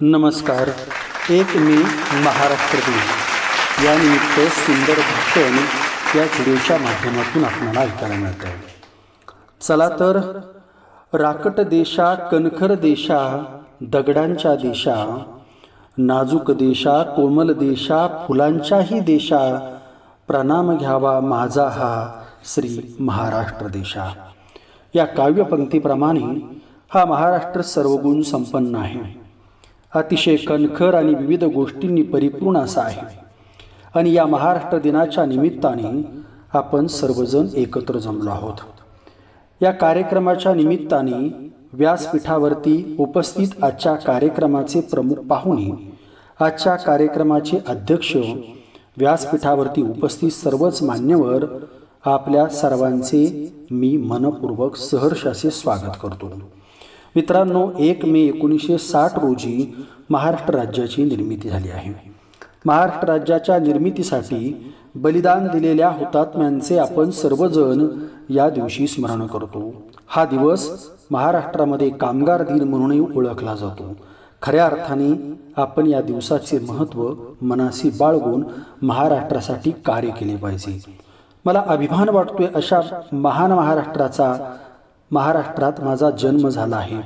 नमस्कार. एक मे महाराष्ट्र दिन. यानिमित्त सुंदर भाषण या व्हिडिओच्या माध्यमातून आपल्याला ऐकायला मिळतं आहे चला तर राकट देशा कणखर देशा दगडांच्या देशा नाजूक देशा कोमल देशा फुलांच्याही देशा प्रणाम घ्यावा माझा हा श्री महाराष्ट्र देशा. या काव्यपंक्तीप्रमाणे हा महाराष्ट्र सर्वगुण संपन्न आहे. अतिशय कणखर आणि विविध गोष्टींनी परिपूर्ण असा आहे. आणि या महाराष्ट्र दिनाच्या निमित्ताने आपण सर्वजण एकत्र जमलो आहोत. या कार्यक्रमाच्या निमित्ताने व्यासपीठावरती उपस्थित आजच्या कार्यक्रमाचे प्रमुख पाहुणे आजच्या कार्यक्रमाचे अध्यक्ष व्यासपीठावरती उपस्थित सर्वच मान्यवर आपल्या सर्वांचे मी मनपूर्वक सहर्ष असे स्वागत करतो. मित्रांनो एक मे एकोणीसशे साठ रोजी महाराष्ट्र राज्याची निर्मिती झाली आहे. महाराष्ट्र राज्याच्या निर्मितीसाठी बलिदान दिलेल्या हुतात्म्यांचे आपण सर्वजण या दिवशी स्मरण करतो. हा दिवस महाराष्ट्रामध्ये कामगार दिन म्हणूनही ओळखला जातो. खऱ्या अर्थाने आपण या दिवसाचे महत्त्व मनाशी बाळगून महाराष्ट्रासाठी कार्य केले पाहिजे. मला अभिमान वाटतोय अशा महान महाराष्ट्राचा महाराष्ट्रात माझा जन्म झाला आहे.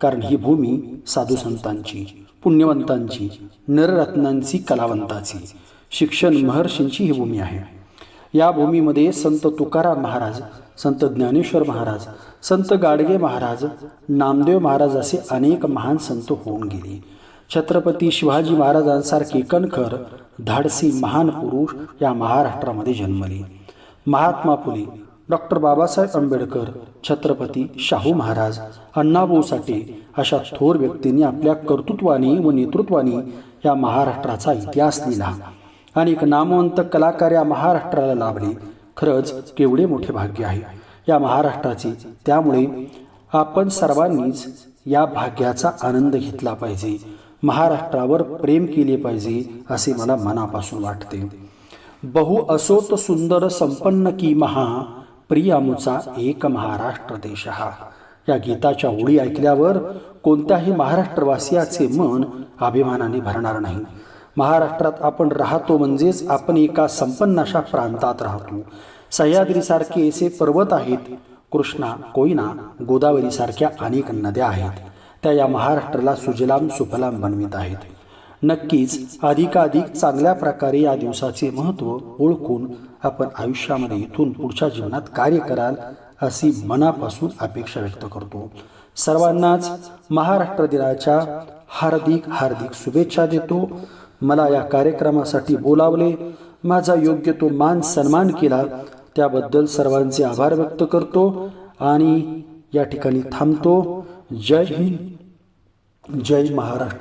कारण ही भूमी साधू संतांची पुण्यवंतांची नररत्नांची कलावंताची शिक्षण महर्षींची ही भूमी आहे. या भूमीमध्ये संत तुकाराम महाराज संत ज्ञानेश्वर महाराज संत गाडगे महाराज नामदेव महाराज असे अनेक महान संत होऊन गेले. छत्रपती शिवाजी महाराजांसारखे कणखर धाडसी महान पुरुष या महाराष्ट्रामध्ये जन्मले. महात्मा फुले डॉक्टर बाबासाहेब आंबेडकर छत्रपती शाहू महाराज अण्णाभाऊ साठे अशा थोर व्यक्तींनी आपल्या कर्तृत्वाने व नेतृत्वाने या महाराष्ट्राचा इतिहास लिहिला आणि एक नामवंत कलाकार या महाराष्ट्राला लाभले. खरंच केवढे मोठे भाग्य आहे. या महाराष्ट्राचे त्यामुळे आपण सर्वांनीच या भाग्याचा आनंद घेतला पाहिजे. महाराष्ट्रावर प्रेम केले पाहिजे असे मला मनापासून वाटते. बहु असोत सुंदर संपन्न की महा प्रियामुचा एक महाराष्ट्र देश हा. या गीताच्या ओळी ऐकल्यावर कोणत्याही महाराष्ट्रवासियाचे मन अभिमानाने भरणार नाही. महाराष्ट्रात आपण राहतो म्हणजेच आपण एका संपन्न अशा प्रांतात राहतो. सह्याद्रीसारखे असे पर्वत आहेत कृष्णा कोयना गोदावरीसारख्या अनेक नद्या आहेत. त्या या महाराष्ट्राला सुजलाम सुफलाम बनवित आहेत. नक्कीच अधिकाधिक चांगल्या प्रकारे या दिवसाचे महत्त्व ओळखून आपण आयुष्यामध्ये इथून पुढच्या जीवनात कार्य कराल अशी मनापासून अपेक्षा व्यक्त करतो. सर्वांनाच महाराष्ट्र दिनाच्या हार्दिक हार्दिक शुभेच्छा देतो. मला या कार्यक्रमासाठी बोलावले. माझा योग्य तो मान सन्मान केला. त्याबद्दल सर्वांचे आभार व्यक्त करतो आणि या ठिकाणी थांबतो. जय हिंद. जय महाराष्ट्र.